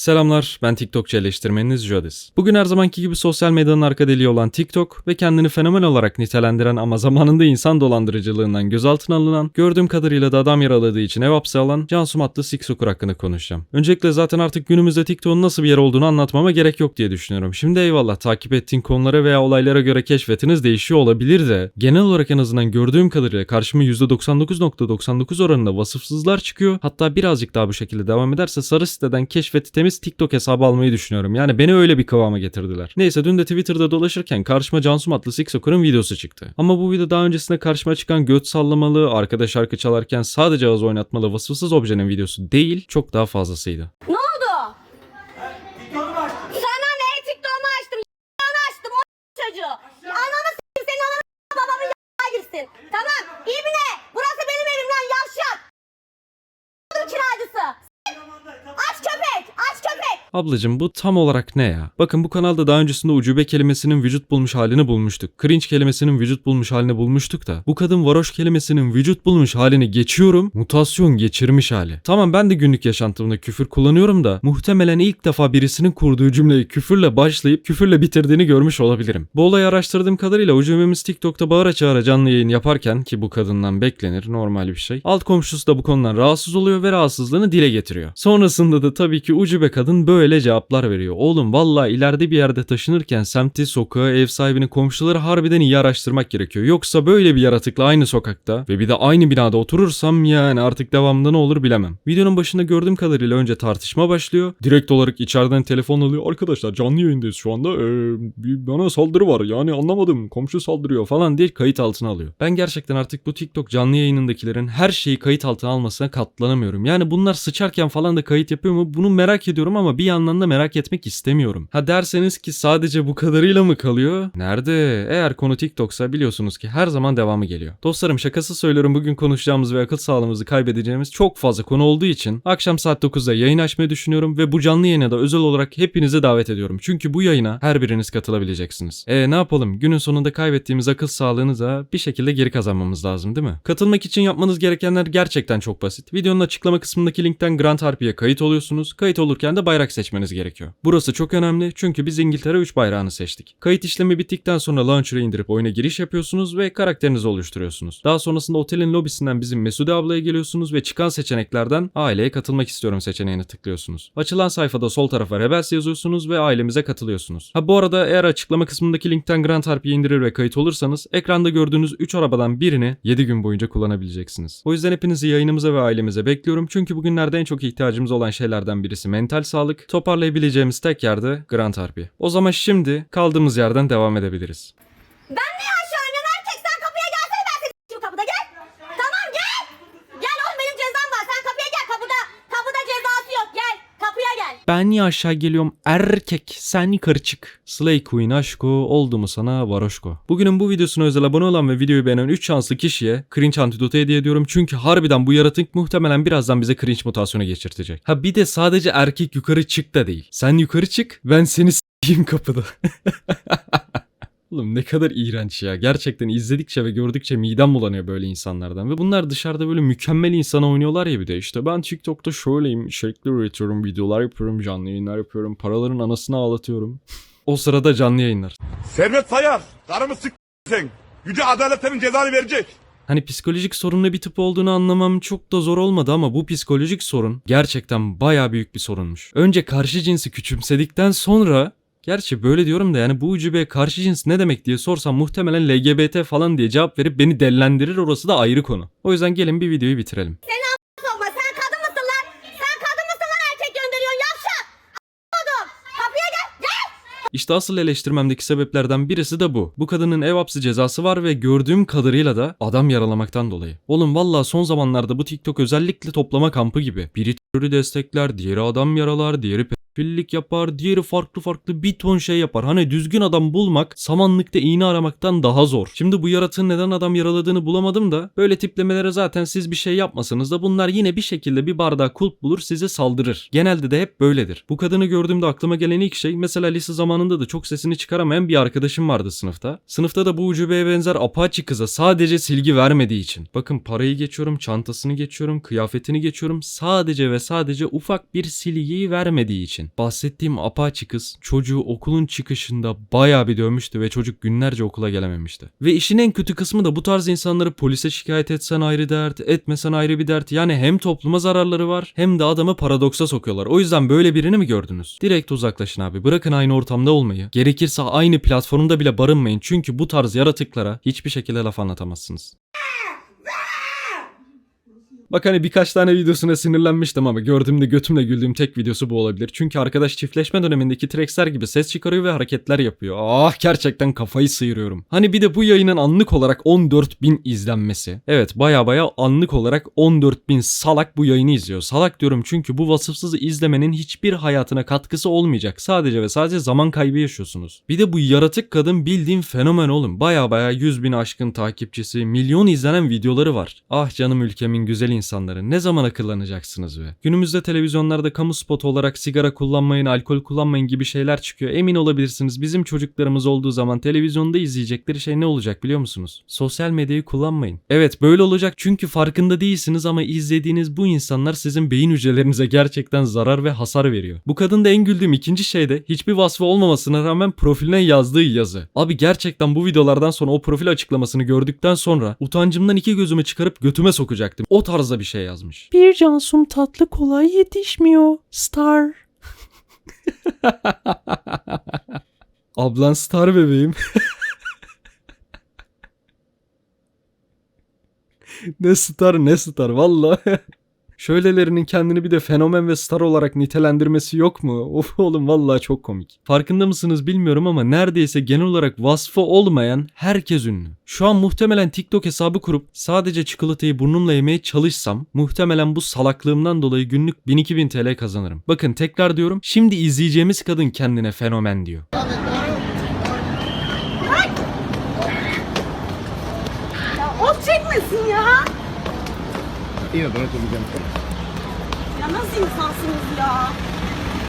Selamlar, ben TikTokçu eleştirmeniniz Jodis. Bugün her zamanki gibi sosyal medyanın arka deliği olan TikTok ve kendini fenomen olarak nitelendiren ama zamanında insan dolandırıcılığından gözaltına alınan, gördüğüm kadarıyla da adam yaraladığı için ev hapsi alan Cansu adlı Siksokur hakkında konuşacağım. Öncelikle zaten artık günümüzde TikTok'un nasıl bir yer olduğunu anlatmama gerek yok diye düşünüyorum. Şimdi eyvallah takip ettiğin konulara veya olaylara göre keşfetiniz değişiyor olabilir de genel olarak en azından gördüğüm kadarıyla karşıma %99.99 oranında vasıfsızlar çıkıyor. Hatta birazcık daha bu şekilde devam ederse sarı siteden keşfeti temiz TikTok hesabı almayı düşünüyorum. Yani beni öyle bir kıvama getirdiler. Neyse dün de Twitter'da dolaşırken karşıma Cansu adlı Siksokur'un videosu çıktı. Ama bu video daha öncesinde karşıma çıkan göt sallamalı, arkada şarkı çalarken sadece ağız oynatmalı vasıfsız objenin videosu değil, çok daha fazlasıydı. Ne oldu? Sana ne? TikTok'umu açtım. Anı açtım. O çocuğu. Ananı s**eyim senin ananı s**eyim, babamın y***a girsin. Tamam. İbne. Burası benim evim lan yavşak. S**eyim kiracısı. Aç köpek. Aç köpek. Ablacım bu tam olarak ne ya? Bakın bu kanalda daha öncesinde ucube kelimesinin vücut bulmuş halini bulmuştuk. Cringe kelimesinin vücut bulmuş halini bulmuştuk da. Bu kadın varoş kelimesinin vücut bulmuş halini geçiyorum. Mutasyon geçirmiş hali. Tamam ben de günlük yaşantımda küfür kullanıyorum da muhtemelen ilk defa birisinin kurduğu cümleyi küfürle başlayıp küfürle bitirdiğini görmüş olabilirim. Bu olayı araştırdığım kadarıyla ucubemiz TikTok'ta bağıra çağıra canlı yayın yaparken ki bu kadından beklenir normal bir şey. Alt komşusu da bu konudan rahatsız oluyor ve rahatsızlığını dile getiriyor. Sonrasında da tabii ki ucube kadın böyle cevaplar veriyor. Oğlum valla ileride bir yerde taşınırken semti, sokağı, ev sahibini, komşuları harbiden iyi araştırmak gerekiyor. Yoksa böyle bir yaratıkla aynı sokakta ve bir de aynı binada oturursam yani artık devamında ne olur bilemem. Videonun başında gördüğüm kadarıyla önce tartışma başlıyor. Direkt olarak içeriden telefon alıyor. Arkadaşlar canlı yayındayız şu anda. Ee, bana saldırı var yani anlamadım. Komşu saldırıyor falan diye kayıt altına alıyor. Ben gerçekten artık bu TikTok canlı yayınındakilerin her şeyi kayıt altına almasına katlanamıyorum. Yani bunlar sıçarken falan da kayıt yapıyor mu? Bunu merak ediyorum ama bir yandan da merak etmek istemiyorum. Ha derseniz ki sadece bu kadarıyla mı kalıyor? Nerede? Eğer konu TikTok'sa biliyorsunuz ki her zaman devamı geliyor. Dostlarım şakası söylüyorum bugün konuşacağımız ve akıl sağlığımızı kaybedeceğimiz çok fazla konu olduğu için akşam saat 9'da yayın açmayı düşünüyorum ve bu canlı yayına da özel olarak hepinizi davet ediyorum. Çünkü bu yayına her biriniz katılabileceksiniz. E ne yapalım? Günün sonunda kaybettiğimiz akıl sağlığını da bir şekilde geri kazanmamız lazım değil mi? Katılmak için yapmanız gerekenler gerçekten çok basit. Videonun açıklama kısmındaki linkten Grand Harpy'ye kayıt oluyorsunuz. Kayıt olurken de bayrak seçmeniz gerekiyor. Burası çok önemli çünkü biz İngiltere 3 bayrağını seçtik. Kayıt işlemi bittikten sonra launcher'ı indirip oyuna giriş yapıyorsunuz ve karakterinizi oluşturuyorsunuz. Daha sonrasında otelin lobisinden bizim Mesude ablaya geliyorsunuz ve çıkan seçeneklerden aileye katılmak istiyorum seçeneğine tıklıyorsunuz. Açılan sayfada sol tarafa Rebels yazıyorsunuz ve ailemize katılıyorsunuz. Ha bu arada eğer açıklama kısmındaki linkten Grand Harpy'yi indirir ve kayıt olursanız ekranda gördüğünüz 3 arabadan birini 7 gün boyunca kullanabileceksiniz. O yüzden hepinizi yayınımıza ve ailemize bekliyorum çünkü bugünlerde en çok ihtiyacımız olan şeylerden birisi mental sağlık. Toparlayabileceğimiz tek yerde Grand Harpy. O zaman şimdi kaldığımız yerden devam edebiliriz. Ben niye aşağı inen erkek? Sen kapıya gelsene ben seni s**eyim kapıda gel. Tamam gel. Gel oğlum benim cezam var. Sen kapıya gel kapıda. Kapıda cezası yok. Gel. Kapıya gel. Ben niye aşağı geliyorum erkek sen yukarı çık. Slay Queen aşko oldu mu sana varoşko. Bugünün bu videosuna özel abone olan ve videoyu beğenen 3 şanslı kişiye cringe antidotu hediye ediyorum. Çünkü harbiden bu yaratık muhtemelen birazdan bize cringe mutasyonu geçirtecek. Ha bir de sadece erkek yukarı çık da değil. Sen yukarı çık ben seni s**eyim kapıda. Oğlum ne kadar iğrenç ya. Gerçekten izledikçe ve gördükçe midem bulanıyor böyle insanlardan. Ve bunlar dışarıda böyle mükemmel insana oynuyorlar ya bir de. İşte ben TikTok'ta şöyleyim. içerikler üretiyorum, videolar yapıyorum, canlı yayınlar yapıyorum. Paraların anasını ağlatıyorum. o sırada canlı yayınlar. Servet Sayar, karımı sık sen. Yüce adalet senin cezanı verecek. Hani psikolojik sorunlu bir tip olduğunu anlamam çok da zor olmadı ama bu psikolojik sorun gerçekten baya büyük bir sorunmuş. Önce karşı cinsi küçümsedikten sonra Gerçi böyle diyorum da yani bu ucube karşı cins ne demek diye sorsam muhtemelen LGBT falan diye cevap verip beni dellendirir orası da ayrı konu. O yüzden gelin bir videoyu bitirelim. Sokma. Sen kadın mısın lan? Sen kadın mısın lan erkek gönderiyorsun yavşak? Oğlum. Kapıya gel. Gel. İşte asıl eleştirmemdeki sebeplerden birisi de bu. Bu kadının ev hapsi cezası var ve gördüğüm kadarıyla da adam yaralamaktan dolayı. Oğlum valla son zamanlarda bu TikTok özellikle toplama kampı gibi. Biri terörü destekler, diğeri adam yaralar, diğeri pedofillik yapar, diğeri farklı farklı bir ton şey yapar. Hani düzgün adam bulmak samanlıkta iğne aramaktan daha zor. Şimdi bu yaratığın neden adam yaraladığını bulamadım da böyle tiplemelere zaten siz bir şey yapmasanız da bunlar yine bir şekilde bir bardağı kulp bulur size saldırır. Genelde de hep böyledir. Bu kadını gördüğümde aklıma gelen ilk şey mesela lise zamanında da çok sesini çıkaramayan bir arkadaşım vardı sınıfta. Sınıfta da bu ucubeye benzer apaçi kıza sadece silgi vermediği için. Bakın parayı geçiyorum, çantasını geçiyorum, kıyafetini geçiyorum. Sadece ve sadece ufak bir silgiyi vermediği için. Bahsettiğim apaçi kız çocuğu okulun çıkışında bayağı bir dövmüştü ve çocuk günlerce okula gelememişti. Ve işin en kötü kısmı da bu tarz insanları polise şikayet etsen ayrı dert, etmesen ayrı bir dert. Yani hem topluma zararları var hem de adamı paradoksa sokuyorlar. O yüzden böyle birini mi gördünüz? Direkt uzaklaşın abi. Bırakın aynı ortamda olmayı. Gerekirse aynı platformda bile barınmayın. Çünkü bu tarz yaratıklara hiçbir şekilde laf anlatamazsınız. Bak hani birkaç tane videosuna sinirlenmiştim ama gördüğümde götümle güldüğüm tek videosu bu olabilir. Çünkü arkadaş çiftleşme dönemindeki Trexler gibi ses çıkarıyor ve hareketler yapıyor. Ah gerçekten kafayı sıyırıyorum. Hani bir de bu yayının anlık olarak 14.000 izlenmesi. Evet baya baya anlık olarak 14.000 salak bu yayını izliyor. Salak diyorum çünkü bu vasıfsız izlemenin hiçbir hayatına katkısı olmayacak. Sadece ve sadece zaman kaybı yaşıyorsunuz. Bir de bu yaratık kadın bildiğin fenomen oğlum. Baya baya 100 bin aşkın takipçisi, milyon izlenen videoları var. Ah canım ülkemin güzel insanları ne zaman akıllanacaksınız be? Günümüzde televizyonlarda kamu spotu olarak sigara kullanmayın, alkol kullanmayın gibi şeyler çıkıyor. Emin olabilirsiniz bizim çocuklarımız olduğu zaman televizyonda izleyecekleri şey ne olacak biliyor musunuz? Sosyal medyayı kullanmayın. Evet böyle olacak çünkü farkında değilsiniz ama izlediğiniz bu insanlar sizin beyin hücrelerinize gerçekten zarar ve hasar veriyor. Bu kadında en güldüğüm ikinci şey de hiçbir vasfı olmamasına rağmen profiline yazdığı yazı. Abi gerçekten bu videolardan sonra o profil açıklamasını gördükten sonra utancımdan iki gözümü çıkarıp götüme sokacaktım. O tarzda bir şey yazmış. Bir cansum tatlı kolay yetişmiyor. Star. Ablan star bebeğim. ne star ne star vallahi. Şöylelerinin kendini bir de fenomen ve star olarak nitelendirmesi yok mu? Of oğlum vallahi çok komik. Farkında mısınız bilmiyorum ama neredeyse genel olarak vasfı olmayan herkes ünlü. Şu an muhtemelen TikTok hesabı kurup sadece çikolatayı burnumla yemeye çalışsam muhtemelen bu salaklığımdan dolayı günlük 1000-2000 TL kazanırım. Bakın tekrar diyorum şimdi izleyeceğimiz kadın kendine fenomen diyor. Of çekmesin ya. Ya nasıl insansınız ya?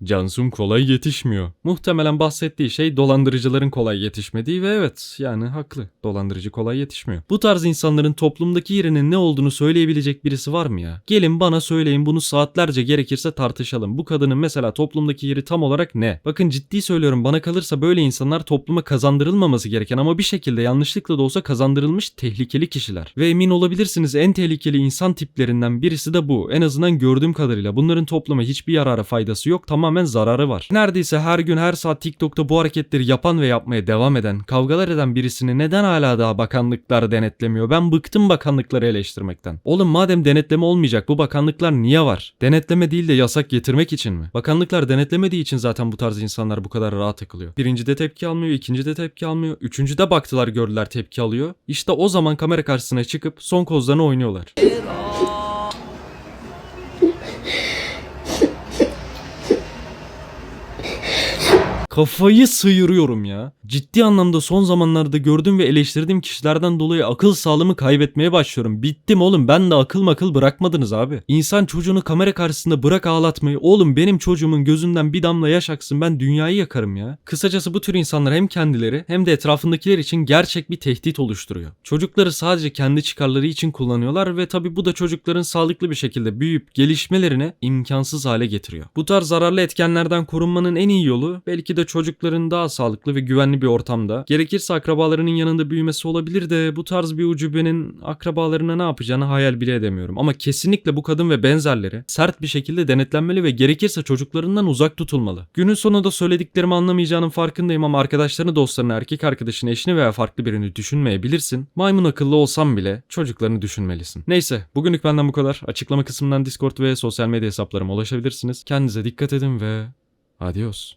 Cansum kolay yetişmiyor. Muhtemelen bahsettiği şey dolandırıcıların kolay yetişmediği ve evet yani haklı. Dolandırıcı kolay yetişmiyor. Bu tarz insanların toplumdaki yerinin ne olduğunu söyleyebilecek birisi var mı ya? Gelin bana söyleyin bunu saatlerce gerekirse tartışalım. Bu kadının mesela toplumdaki yeri tam olarak ne? Bakın ciddi söylüyorum bana kalırsa böyle insanlar topluma kazandırılmaması gereken ama bir şekilde yanlışlıkla da olsa kazandırılmış tehlikeli kişiler. Ve emin olabilirsiniz en tehlikeli insan tiplerinden birisi de bu. En azından gördüğüm kadarıyla bunların topluma hiçbir yarara faydası yok tamamen zararı var. Neredeyse her gün her saat TikTok'ta bu hareketleri yapan ve yapmaya devam eden, kavgalar eden birisini neden hala daha bakanlıklar denetlemiyor? Ben bıktım bakanlıkları eleştirmekten. Oğlum madem denetleme olmayacak bu bakanlıklar niye var? Denetleme değil de yasak getirmek için mi? Bakanlıklar denetlemediği için zaten bu tarz insanlar bu kadar rahat takılıyor. Birinci de tepki almıyor, ikinci de tepki almıyor, üçüncü de baktılar gördüler tepki alıyor. İşte o zaman kamera karşısına çıkıp son kozlarını oynuyorlar. Kafayı sıyırıyorum ya. Ciddi anlamda son zamanlarda gördüğüm ve eleştirdiğim kişilerden dolayı akıl sağlığımı kaybetmeye başlıyorum. Bittim oğlum ben de akıl makıl bırakmadınız abi. İnsan çocuğunu kamera karşısında bırak ağlatmayı. Oğlum benim çocuğumun gözünden bir damla yaş aksın ben dünyayı yakarım ya. Kısacası bu tür insanlar hem kendileri hem de etrafındakiler için gerçek bir tehdit oluşturuyor. Çocukları sadece kendi çıkarları için kullanıyorlar ve tabi bu da çocukların sağlıklı bir şekilde büyüyüp gelişmelerini imkansız hale getiriyor. Bu tarz zararlı etkenlerden korunmanın en iyi yolu belki de çocukların daha sağlıklı ve güvenli bir ortamda, gerekirse akrabalarının yanında büyümesi olabilir de bu tarz bir ucubenin akrabalarına ne yapacağını hayal bile edemiyorum. Ama kesinlikle bu kadın ve benzerleri sert bir şekilde denetlenmeli ve gerekirse çocuklarından uzak tutulmalı. Günün sonunda söylediklerimi anlamayacağının farkındayım ama arkadaşlarını, dostlarını, erkek arkadaşını, eşini veya farklı birini düşünmeyebilirsin. Maymun akıllı olsam bile çocuklarını düşünmelisin. Neyse bugünlük benden bu kadar. Açıklama kısmından Discord ve sosyal medya hesaplarıma ulaşabilirsiniz. Kendinize dikkat edin ve adios.